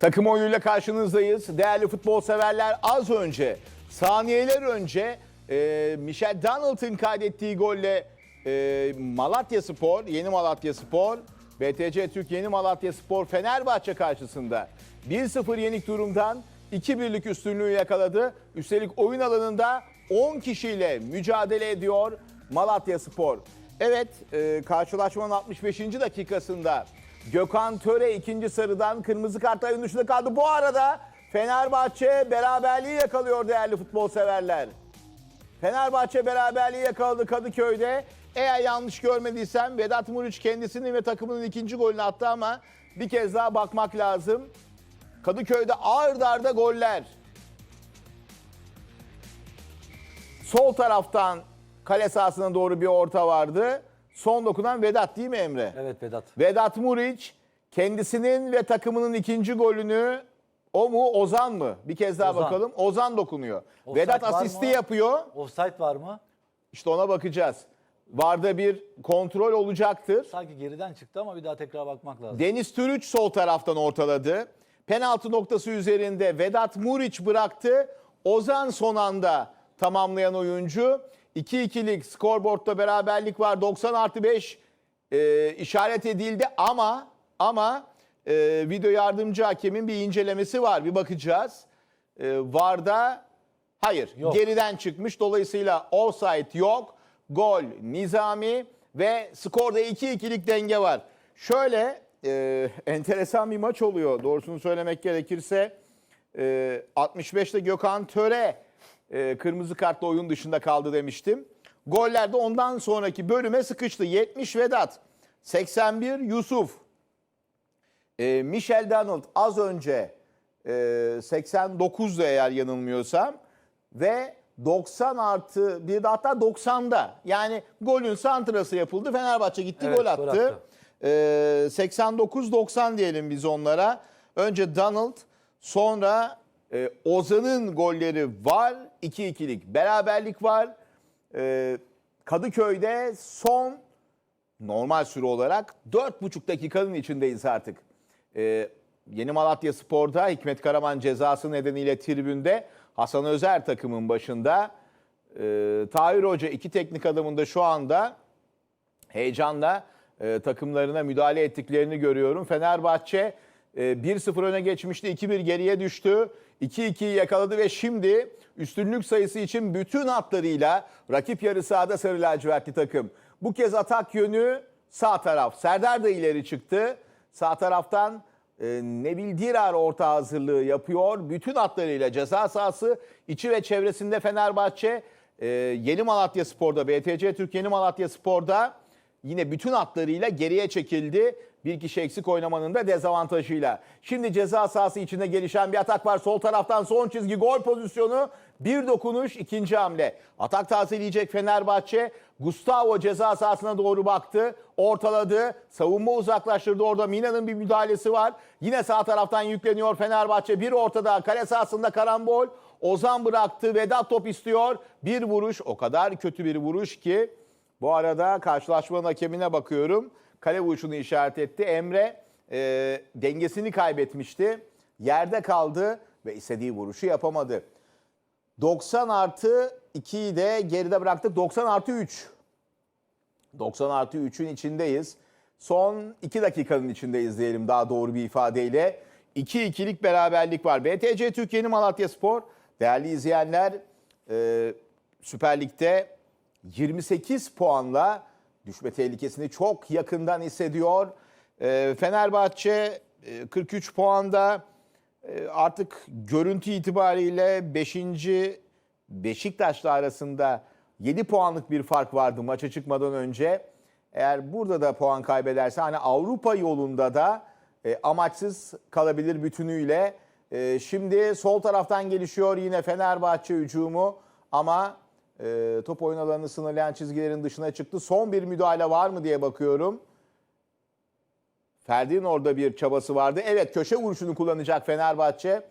Takım oyunuyla karşınızdayız. Değerli futbol severler az önce, saniyeler önce e, Michel Donald'ın kaydettiği golle e, Malatya Spor, Yeni Malatya Spor, BTC Türk Yeni Malatya Spor Fenerbahçe karşısında 1-0 yenik durumdan 2-1'lik üstünlüğü yakaladı. Üstelik oyun alanında 10 kişiyle mücadele ediyor Malatya Spor. Evet, e, karşılaşmanın 65. dakikasında Gökhan Töre ikinci sarıdan kırmızı kartla oyun dışında kaldı. Bu arada Fenerbahçe beraberliği yakalıyor değerli futbol severler. Fenerbahçe beraberliği yakaladı Kadıköy'de. Eğer yanlış görmediysem Vedat Muriç kendisinin ve takımının ikinci golünü attı ama bir kez daha bakmak lazım. Kadıköy'de ard arda goller. Sol taraftan kale sahasına doğru bir orta vardı. Son dokunan Vedat değil mi Emre? Evet Vedat. Vedat Muriç kendisinin ve takımının ikinci golünü o mu Ozan mı? Bir kez daha Ozan. bakalım. Ozan dokunuyor. Offside Vedat var asisti mı? yapıyor. Offside var mı? İşte ona bakacağız. Varda bir kontrol olacaktır. Sanki geriden çıktı ama bir daha tekrar bakmak lazım. Deniz Türüç sol taraftan ortaladı. Penaltı noktası üzerinde Vedat Muriç bıraktı. Ozan son anda tamamlayan oyuncu. 2-2'lik skorboardta beraberlik var. 90 artı 5 e, işaret edildi ama ama e, video yardımcı hakemin bir incelemesi var. Bir bakacağız. E, Varda hayır Yok. geriden çıkmış. Dolayısıyla offside yok. Gol Nizami ve skorda 2-2'lik denge var. Şöyle e, enteresan bir maç oluyor doğrusunu söylemek gerekirse. E, 65'te Gökhan Töre e, kırmızı kartla oyun dışında kaldı demiştim. Gollerde ondan sonraki bölüme sıkıştı. 70 Vedat, 81 Yusuf, e, Michel Donald az önce e, 89'da eğer yanılmıyorsam ve 90 artı bir de hatta 90'da yani golün santrası yapıldı. Fenerbahçe gitti Evet, gol attı. E, 89-90 diyelim biz onlara. Önce Donald sonra e, Ozan'ın golleri var. 2-2'lik beraberlik var. E, Kadıköy'de son normal süre olarak 4,5 dakikanın içindeyiz artık. Ee, Yeni Malatya Spor'da Hikmet Karaman cezası nedeniyle tribünde Hasan Özer takımın başında. Ee, Tahir Hoca iki teknik adamında şu anda heyecanla e, takımlarına müdahale ettiklerini görüyorum. Fenerbahçe e, 1-0 öne geçmişti, 2-1 geriye düştü. 2-2'yi yakaladı ve şimdi üstünlük sayısı için bütün hatlarıyla rakip yarı sahada sarı lacivertli takım. Bu kez atak yönü sağ taraf. Serdar da ileri çıktı. Sağ taraftan e, Nebil Dirar orta hazırlığı yapıyor. Bütün hatlarıyla ceza sahası içi ve çevresinde Fenerbahçe e, Yeni Malatya Spor'da, BTC Türk Yeni Malatya Spor'da yine bütün hatlarıyla geriye çekildi. Bir kişi eksik oynamanın da dezavantajıyla. Şimdi ceza sahası içinde gelişen bir atak var. Sol taraftan son çizgi gol pozisyonu. Bir dokunuş ikinci hamle. Atak tazeleyecek Fenerbahçe. Gustavo ceza sahasına doğru baktı. Ortaladı. Savunma uzaklaştırdı. Orada Mina'nın bir müdahalesi var. Yine sağ taraftan yükleniyor Fenerbahçe. Bir ortada kale sahasında karambol. Ozan bıraktı. Vedat top istiyor. Bir vuruş o kadar kötü bir vuruş ki bu arada karşılaşmanın hakemine bakıyorum. Kale vuruşunu işaret etti. Emre e, dengesini kaybetmişti. Yerde kaldı ve istediği vuruşu yapamadı. 90 artı 2'yi de geride bıraktık. 90 artı 3. 90 artı 3'ün içindeyiz. Son 2 dakikanın içindeyiz diyelim daha doğru bir ifadeyle. 2-2'lik beraberlik var. BTC Türkiye'nin Malatya Spor. Değerli izleyenler e, Süper Lig'de 28 puanla düşme tehlikesini çok yakından hissediyor. E, Fenerbahçe e, 43 puanda e, artık görüntü itibariyle 5. Beşiktaş'la arasında 7 puanlık bir fark vardı maça çıkmadan önce. Eğer burada da puan kaybederse hani Avrupa yolunda da e, amaçsız kalabilir bütünüyle. E, şimdi sol taraftan gelişiyor yine Fenerbahçe hücumu ama e, top oyun alanını sınırlayan çizgilerin dışına çıktı. Son bir müdahale var mı diye bakıyorum. Ferdi'nin orada bir çabası vardı. Evet köşe vuruşunu kullanacak Fenerbahçe.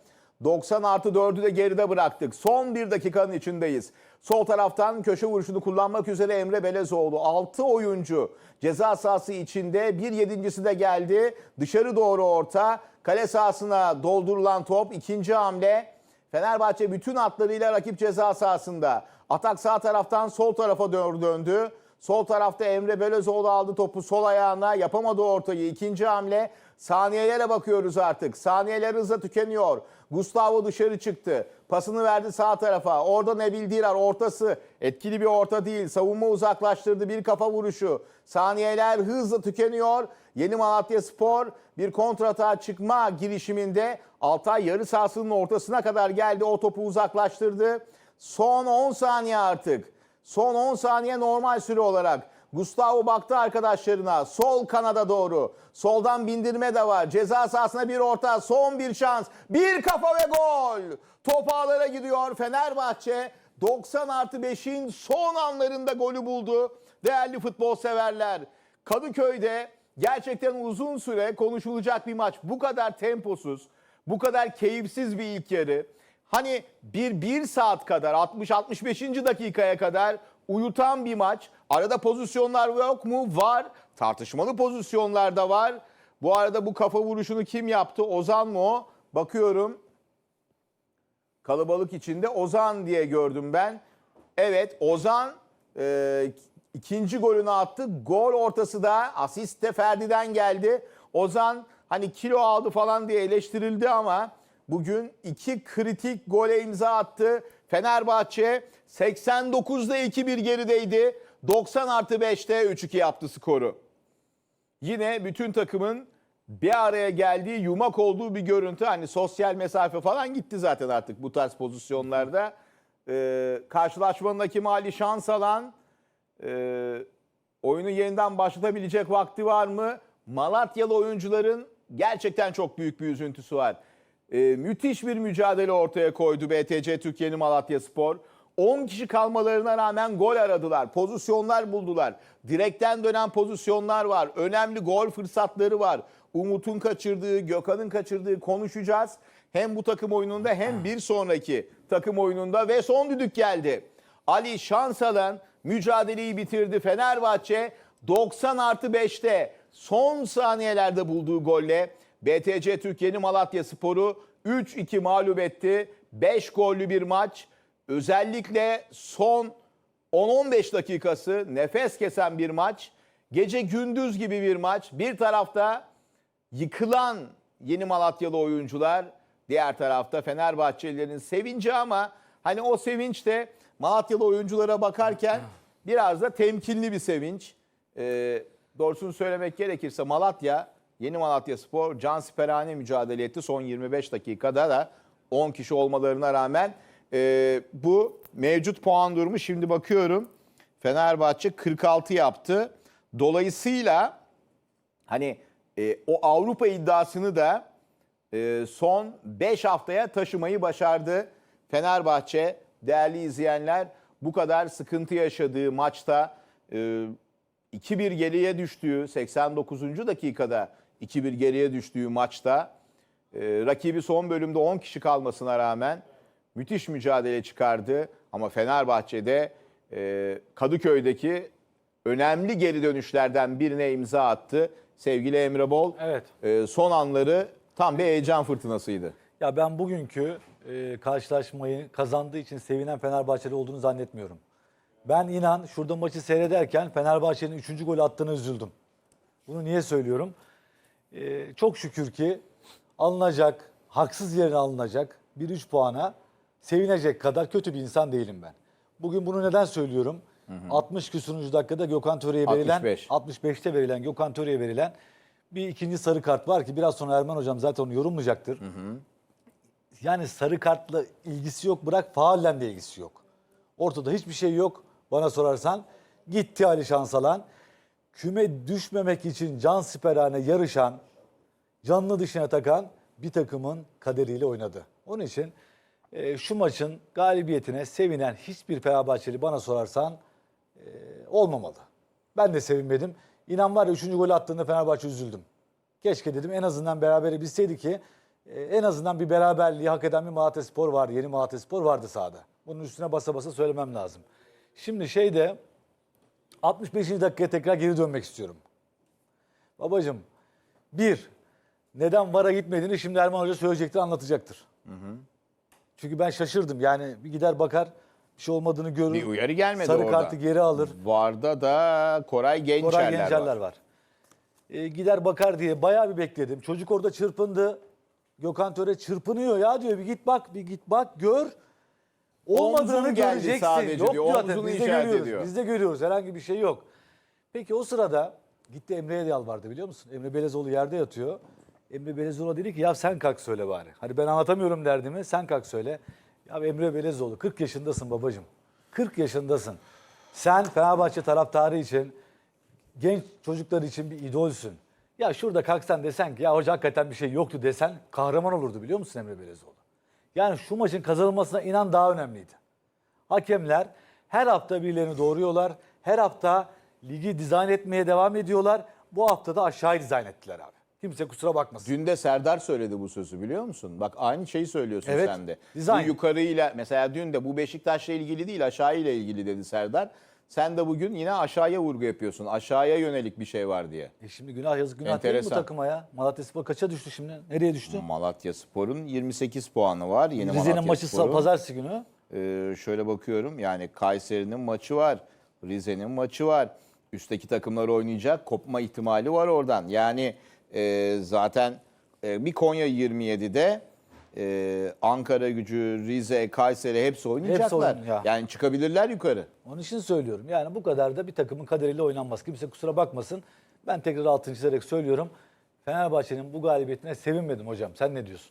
90 artı 4'ü de geride bıraktık. Son bir dakikanın içindeyiz. Sol taraftan köşe vuruşunu kullanmak üzere Emre Belezoğlu. 6 oyuncu ceza sahası içinde. Bir yedincisi de geldi. Dışarı doğru orta. Kale sahasına doldurulan top. ikinci hamle. Fenerbahçe bütün hatlarıyla rakip ceza sahasında. Atak sağ taraftan sol tarafa doğru döndü. Sol tarafta Emre Belözoğlu aldı topu sol ayağına. Yapamadı ortayı. İkinci hamle. Saniyelere bakıyoruz artık. Saniyeler hızla tükeniyor. Gustavo dışarı çıktı. Pasını verdi sağ tarafa. Orada Nebil Dirar ortası. Etkili bir orta değil. Savunma uzaklaştırdı. Bir kafa vuruşu. Saniyeler hızla tükeniyor. Yeni Malatya Spor bir kontratağa çıkma girişiminde Altay yarı sahasının ortasına kadar geldi. O topu uzaklaştırdı. Son 10 saniye artık. Son 10 saniye normal süre olarak. Gustavo baktı arkadaşlarına. Sol kanada doğru. Soldan bindirme de var. Ceza sahasına bir orta. Son bir şans. Bir kafa ve gol. Top ağlara gidiyor. Fenerbahçe 90 artı 5'in son anlarında golü buldu. Değerli futbol severler. Kadıköy'de gerçekten uzun süre konuşulacak bir maç. Bu kadar temposuz, bu kadar keyifsiz bir ilk yarı. Hani bir, bir saat kadar 60-65. dakikaya kadar uyutan bir maç. Arada pozisyonlar yok mu? Var. Tartışmalı pozisyonlar da var. Bu arada bu kafa vuruşunu kim yaptı? Ozan mı o? Bakıyorum. Kalabalık içinde Ozan diye gördüm ben. Evet Ozan e, ikinci golünü attı. Gol ortası da asist de Ferdi'den geldi. Ozan hani kilo aldı falan diye eleştirildi ama bugün iki kritik gole imza attı. Fenerbahçe 89'da 2-1 gerideydi. 90 artı 5'te 3-2 yaptı skoru. Yine bütün takımın bir araya geldiği yumak olduğu bir görüntü. Hani sosyal mesafe falan gitti zaten artık bu tarz pozisyonlarda. Ee, karşılaşmanın mali şans alan e, oyunu yeniden başlatabilecek vakti var mı? Malatyalı oyuncuların gerçekten çok büyük bir üzüntüsü var. Ee, müthiş bir mücadele ortaya koydu BTC Türkiye'nin Malatya Spor. 10 kişi kalmalarına rağmen gol aradılar. Pozisyonlar buldular. Direkten dönen pozisyonlar var. Önemli gol fırsatları var. Umut'un kaçırdığı, Gökhan'ın kaçırdığı konuşacağız. Hem bu takım oyununda hem bir sonraki takım oyununda ve son düdük geldi. Ali Şansalan mücadeleyi bitirdi. Fenerbahçe 90 artı 5'te son saniyelerde bulduğu golle BTC Türkiye'nin Malatya Sporu 3-2 mağlup etti. 5 gollü bir maç. Özellikle son 10-15 dakikası nefes kesen bir maç. Gece gündüz gibi bir maç. Bir tarafta yıkılan yeni Malatyalı oyuncular, diğer tarafta Fenerbahçelilerin sevinci ama hani o sevinç de Malatyalı oyunculara bakarken biraz da temkinli bir sevinç. Ee, doğrusunu söylemek gerekirse Malatya, yeni Malatya Spor cansiperane mücadele etti. Son 25 dakikada da 10 kişi olmalarına rağmen Ee, bu mevcut puan durumu şimdi bakıyorum. Fenerbahçe 46 yaptı. Dolayısıyla hani e, o Avrupa iddiasını da e, son 5 haftaya taşımayı başardı. Fenerbahçe değerli izleyenler bu kadar sıkıntı yaşadığı maçta e, 2-1 geriye düştüğü 89. dakikada 2-1 geriye düştüğü maçta e, rakibi son bölümde 10 kişi kalmasına rağmen müthiş mücadele çıkardı. Ama Fenerbahçe'de e, Kadıköy'deki önemli geri dönüşlerden birine imza attı. Sevgili Emre Bol, Evet. e, son anları tam bir heyecan fırtınasıydı. Ya ben bugünkü e, karşılaşmayı kazandığı için sevinen Fenerbahçeli olduğunu zannetmiyorum. Ben inan şurada maçı seyrederken Fenerbahçe'nin 3. gol attığını üzüldüm. Bunu niye söylüyorum? E, çok şükür ki alınacak, haksız yerine alınacak bir 3 puana sevinecek kadar kötü bir insan değilim ben. Bugün bunu neden söylüyorum? 60 küsuruncu dakikada Gökhan Töre'ye verilen 65. 65'te verilen Gökhan Töre'ye verilen bir ikinci sarı kart var ki biraz sonra Erman hocam zaten onu yorumlayacaktır. Yani sarı kartla ilgisi yok bırak faulle de ilgisi yok. Ortada hiçbir şey yok bana sorarsan. Gitti Ali Şansalan. Küme düşmemek için can siperhane yarışan, canlı dışına takan bir takımın kaderiyle oynadı. Onun için e, şu maçın galibiyetine sevinen hiçbir Fenerbahçeli bana sorarsan e, olmamalı. Ben de sevinmedim. İnan var ya 3. gol attığında Fenerbahçe üzüldüm. Keşke dedim en azından berabere bilseydi ki e, en azından bir beraberliği hak eden bir Malatya Spor vardı. Yeni Malatya Spor vardı sahada. Bunun üstüne basa basa söylemem lazım. Şimdi şeyde 65. dakikaya tekrar geri dönmek istiyorum. Babacım bir, neden VAR'a gitmediğini şimdi Erman Hoca söyleyecektir, anlatacaktır. Çünkü ben şaşırdım. Yani bir gider bakar, bir şey olmadığını görür. Bir uyarı gelmedi Sarı orada. kartı geri alır. Varda da Koray Gençerler, Koray Gencerler var. var. E, gider bakar diye bayağı bir bekledim. Çocuk orada çırpındı. Gökhan Töre çırpınıyor ya diyor. Bir git bak, bir git bak, gör. Olmadığını geldi göreceksin. sadece yok diyor, diyor zaten. omzunu Biz de işaret görüyoruz. ediyor. Biz de görüyoruz. Herhangi bir şey yok. Peki o sırada gitti Emre'ye de yalvardı biliyor musun? Emre Belezoğlu yerde yatıyor. Emre Belezoğlu dedi ki ya sen kalk söyle bari. Hani ben anlatamıyorum derdimi sen kalk söyle. Ya Emre Belezoğlu 40 yaşındasın babacığım. 40 yaşındasın. Sen Fenerbahçe taraftarı için genç çocuklar için bir idolsün. Ya şurada kalksan desen ki ya hoca hakikaten bir şey yoktu desen kahraman olurdu biliyor musun Emre Belezoğlu? Yani şu maçın kazanılmasına inan daha önemliydi. Hakemler her hafta birilerini doğuruyorlar. Her hafta ligi dizayn etmeye devam ediyorlar. Bu hafta da aşağıya dizayn ettiler abi. Kimse kusura bakmasın. Dün de Serdar söyledi bu sözü biliyor musun? Bak aynı şeyi söylüyorsun Evet, sen de. dizayn. Bu yukarıyla mesela dün de bu Beşiktaş'la ilgili değil aşağıyla ilgili dedi Serdar. Sen de bugün yine aşağıya vurgu yapıyorsun. Aşağıya yönelik bir şey var diye. E şimdi günah yazık günah değil mi bu Enteresan. takıma ya? Malatya Spor kaça düştü şimdi? Nereye düştü? Malatya Spor'un 28 puanı var. Yeni Rize'nin maçı Spor'un. pazartesi günü. Ee, şöyle bakıyorum yani Kayseri'nin maçı var. Rize'nin maçı var. Üstteki takımlar oynayacak. Kopma ihtimali var oradan. Yani e, zaten e, bir Konya 27'de e, Ankara gücü, Rize, Kayseri hepsi oynayacaklar. oynuyor. Yani çıkabilirler yukarı. Onun için söylüyorum. Yani bu kadar da bir takımın kaderiyle oynanmaz. Kimse kusura bakmasın. Ben tekrar altını çizerek söylüyorum. Fenerbahçe'nin bu galibiyetine sevinmedim hocam. Sen ne diyorsun?